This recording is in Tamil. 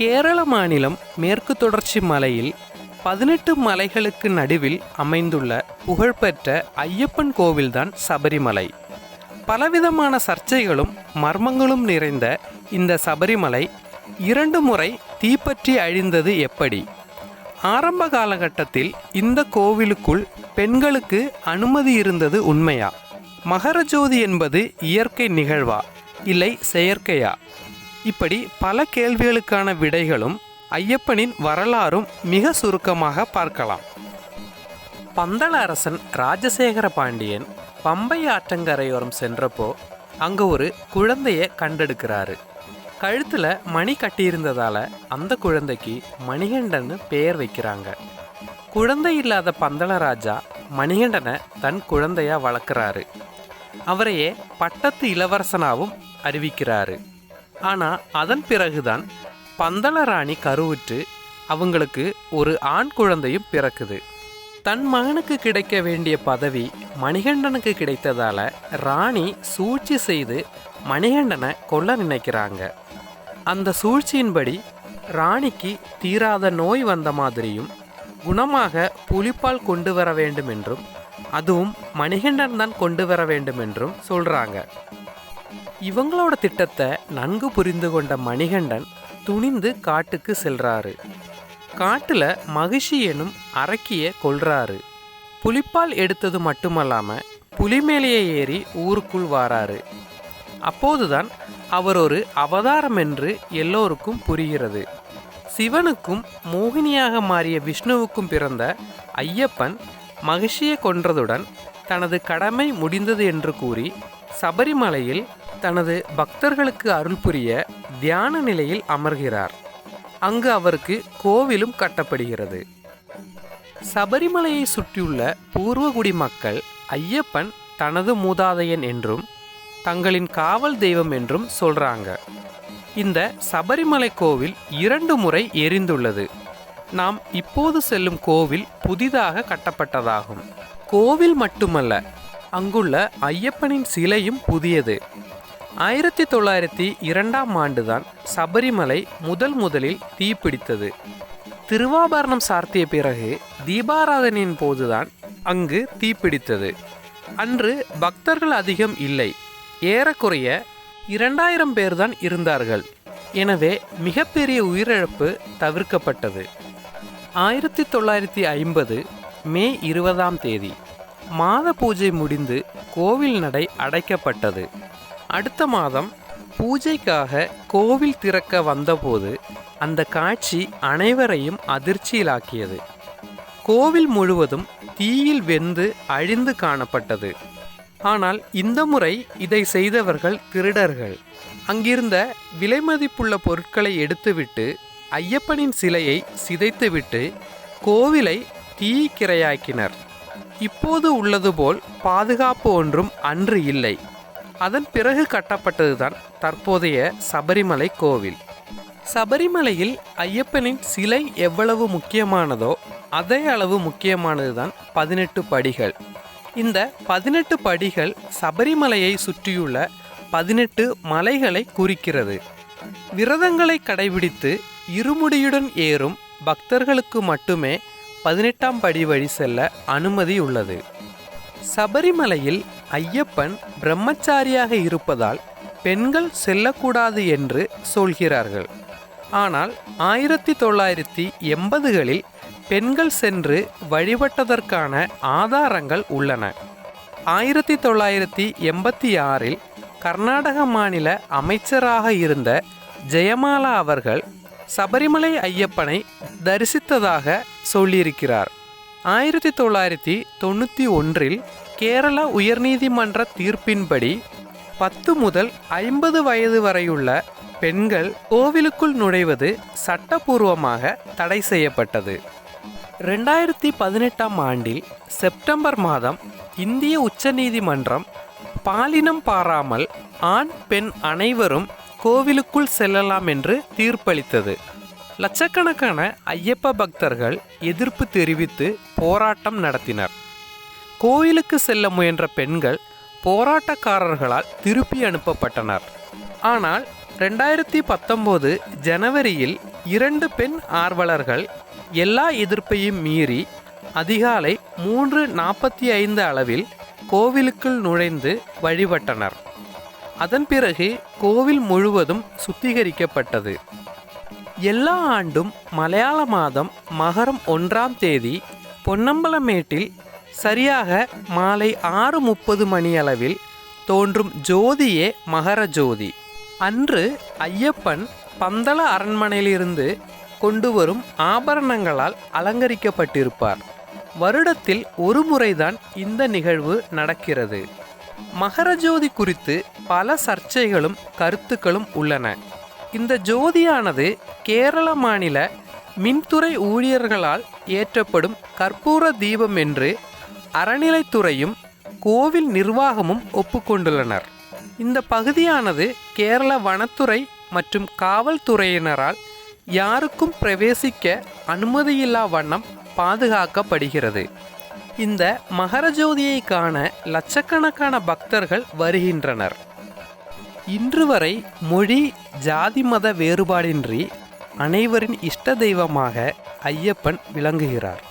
கேரள மாநிலம் மேற்கு தொடர்ச்சி மலையில் பதினெட்டு மலைகளுக்கு நடுவில் அமைந்துள்ள புகழ்பெற்ற ஐயப்பன் கோவில்தான் சபரிமலை. பலவிதமான சர்ச்சைகளும் மர்மங்களும் நிறைந்த இந்த சபரிமலை இரண்டு முறை தீப்பற்றி அழிந்தது எப்படி? ஆரம்ப காலகட்டத்தில் இந்த கோவிலுக்குள் பெண்களுக்கு அனுமதி இருந்தது உண்மையா? மகரஜோதி என்பது இயற்கை நிகழ்வா? இல்லை செயற்கையா? இப்படி பல கேள்விகளுக்கான விடைகளும் ஐயப்பனின் வரலாறும் மிக சுருக்கமாக பார்க்கலாம். பந்தள அரசன் ராஜசேகர பாண்டியன் பம்பை ஆற்றங்கரையோரம் சென்றப்போ அங்கே ஒரு குழந்தையை கண்டெடுக்கிறாரு. கழுத்தில் மணி கட்டியிருந்ததால் அந்த குழந்தைக்கு மணிகண்டன்னு பெயர் வைக்கிறாங்க. குழந்தை இல்லாத பந்தள ராஜா மணிகண்டனை தன் குழந்தையாக வளர்க்குறாரு. அவரையே பட்டத்து இளவரசனாகவும் அறிவிக்கிறாரு. ஆனால் அதன் பிறகுதான் பந்தளராணி கருவுற்று அவங்களுக்கு ஒரு ஆண் குழந்தையும் பிறக்குது. தன் மகனுக்கு கிடைக்க வேண்டிய பதவி மணிகண்டனுக்கு கிடைத்ததால ராணி சூழ்ச்சி செய்து மணிகண்டனை கொல்ல நினைக்கிறாங்க. அந்த சூழ்ச்சியின்படி ராணிக்கு தீராத நோய் வந்த மாதிரியும் குணமாக புலிப்பால் கொண்டு வர வேண்டும் என்றும் அதுவும் மணிகண்டன் தான் கொண்டு வர வேண்டும் என்றும் சொல்றாங்க. இவங்களோட திட்டத்தை நன்கு புரிந்து கொண்ட மணிகண்டன் துணிந்து காட்டுக்கு செல்றாரு. காட்டுல மகிஷி எனும் அரக்கிய கொள்றாரு புலிப்பால் எடுத்தது மட்டுமல்லாம புலி மேலேயே ஏறி ஊருக்குள் வாராரு. அப்போதுதான் அவர் ஒரு அவதாரம் என்று எல்லோருக்கும் புரிகிறது. சிவனுக்கும் மோகினியாக மாறிய விஷ்ணுவுக்கும் பிறந்த ஐயப்பன் மகிஷியை கொன்றதுடன் தனது கடமை முடிந்தது என்று கூறி சபரிமலையில் தனது பக்தர்களுக்கு அருள் புரிய தியான நிலையில் அமர்கிறார். அங்கு அவருக்கு கோவிலும் கட்டப்படுகிறது. சபரிமலையை சுற்றியுள்ள பூர்வகுடி மக்கள் ஐயப்பன் தனது மூதாதையன் என்றும் தங்களின் காவல் தெய்வம் என்றும் சொல்றாங்க. இந்த சபரிமலை கோவில் இரண்டு முறை எரிந்துள்ளது. நாம் இப்போது செல்லும் கோவில் புதிதாக கட்டப்பட்டதாகும். கோவில் மட்டுமல்ல அங்குள்ள ஐயப்பனின் சிலையும் புதியது. ஆயிரத்தி தொள்ளாயிரத்தி இரண்டாம் ஆண்டுதான் சபரிமலை முதல் முதலில் தீப்பிடித்தது. திருவாபரணம் சார்த்திய பிறகு தீபாராதனையின் போதுதான் அங்கு தீப்பிடித்தது. அன்று பக்தர்கள் அதிகம் இல்லை. ஏறக்குறைய இரண்டாயிரம் பேர்தான் இருந்தார்கள். எனவே மிகப்பெரிய உயிரிழப்பு தவிர்க்கப்பட்டது. ஆயிரத்தி தொள்ளாயிரத்தி ஐம்பது மே இருபதாம் தேதி மாத பூஜை முடிந்து கோவில் நடை அடைக்கப்பட்டது. அடுத்த மாதம் பூஜைக்காக கோவில் திறக்க வந்தபோது அந்த காட்சி அனைவரையும் அதிர்ச்சியிலாக்கியது. கோவில் முழுவதும் தீயில் வெந்து அழிந்து காணப்பட்டது. ஆனால் இந்த முறை இதை செய்தவர்கள் திருடர்கள். அங்கிருந்த விலைமதிப்புள்ள பொருட்களை எடுத்துவிட்டு ஐயப்பனின் சிலையை சிதைத்துவிட்டு கோவிலை தீக்கிரையாக்கினர். இப்போது உள்ளது போல் பாதுகாப்பு ஒன்றும் அன்று இல்லை. அதன் பிறகு கட்டப்பட்டதுதான் தற்போதைய சபரிமலை கோவில். சபரிமலையில் ஐயப்பனின் சிலை எவ்வளவு முக்கியமானதோ அதே அளவு முக்கியமானதுதான் பதினெட்டு படிகள். இந்த பதினெட்டு படிகள் சபரிமலையை சுற்றியுள்ள பதினெட்டு மலைகளை குறிக்கிறது. விரதங்களை கடைபிடித்து இருமுடியுடன் ஏறும் பக்தர்களுக்கு மட்டுமே பதினெட்டாம் படி வழி செல்ல அனுமதி உள்ளது. சபரிமலையில் ஐயப்பன் பிரம்மச்சாரியாக இருப்பதால் பெண்கள் செல்லக்கூடாது என்று சொல்கிறார்கள். ஆனால் ஆயிரத்தி தொள்ளாயிரத்தி எண்பதுகளில் பெண்கள் சென்று வழிபட்டதற்கான ஆதாரங்கள் உள்ளன. ஆயிரத்தி தொள்ளாயிரத்தி எண்பத்தி ஆறில் கர்நாடக மாநில அமைச்சராக இருந்த ஜெயமாலா அவர்கள் சபரிமலை ஐயப்பனை தரிசித்ததாக சொல்லியிருக்கிறார். ஆயிரத்தி தொள்ளாயிரத்தி தொண்ணூற்றி ஒன்றில் கேரள உயர்நீதிமன்ற தீர்ப்பின்படி பத்து முதல் ஐம்பது வயது வரையுள்ள பெண்கள் கோவிலுக்குள் நுழைவது சட்டபூர்வமாக தடை செய்யப்பட்டது. ரெண்டாயிரத்தி பதினெட்டாம் ஆண்டில் செப்டம்பர் மாதம் இந்திய உச்சநீதிமன்றம் பாலினம் பாராமல் ஆண் பெண் அனைவரும் கோவிலுக்குள் செல்லலாம் என்று தீர்ப்பளித்தது. லட்சக்கணக்கான ஐயப்ப பக்தர்கள் எதிர்ப்பு தெரிவித்து போராட்டம் நடத்தினர். கோயிலுக்கு செல்ல முயன்ற பெண்கள் போராட்டக்காரர்களால் திருப்பி அனுப்பப்பட்டனர். ஆனால் ரெண்டாயிரத்தி பத்தொம்போது ஜனவரியில் இரண்டு பெண் ஆர்வலர்கள் எல்லா எதிர்ப்பையும் மீறி அதிகாலை மூன்று நாற்பத்தி ஐந்து அளவில் கோவிலுக்குள் நுழைந்து வழிபட்டனர். அதன் பிறகு கோவில் முழுவதும் சுத்திகரிக்கப்பட்டது. எல்லா ஆண்டும் மலையாள மாதம் மகரம் ஒன்றாம் தேதி பொன்னம்பலமேட்டில் சரியாக மாலை ஆறு முப்பது மணியளவில் தோன்றும் ஜோதியே மகர ஜோதி. அன்று ஐயப்பன் பந்தள அரண்மனையிலிருந்து கொண்டு வரும் ஆபரணங்களால் அலங்கரிக்கப்பட்டிருப்பார். வருடத்தில் ஒரு முறைதான் இந்த நிகழ்வு நடக்கிறது. மகர ஜோதி குறித்து பல சர்ச்சைகளும் கருத்துக்களும் உள்ளன. இந்த ஜோதியானது கேரள மாநில மின்துறை ஊழியர்களால் ஏற்றப்படும் கற்பூர தீபம் என்று அறநிலைத்துறையும் கோவில் நிர்வாகமும் ஒப்புக்கொண்டுள்ளனர். இந்த பகுதியானது கேரள வனத்துறை மற்றும் காவல்துறையினரால் யாருக்கும் பிரவேசிக்க அனுமதியில்லா வண்ணம் பாதுகாக்கப்படுகிறது. இந்த மகரஜோதியை காண லட்சக்கணக்கான பக்தர்கள் வருகின்றனர். இன்று வரை மொழி ஜாதி மத வேறுபாடின்றி அனைவரின் இஷ்ட தெய்வமாக ஐயப்பன் விளங்குகிறார்.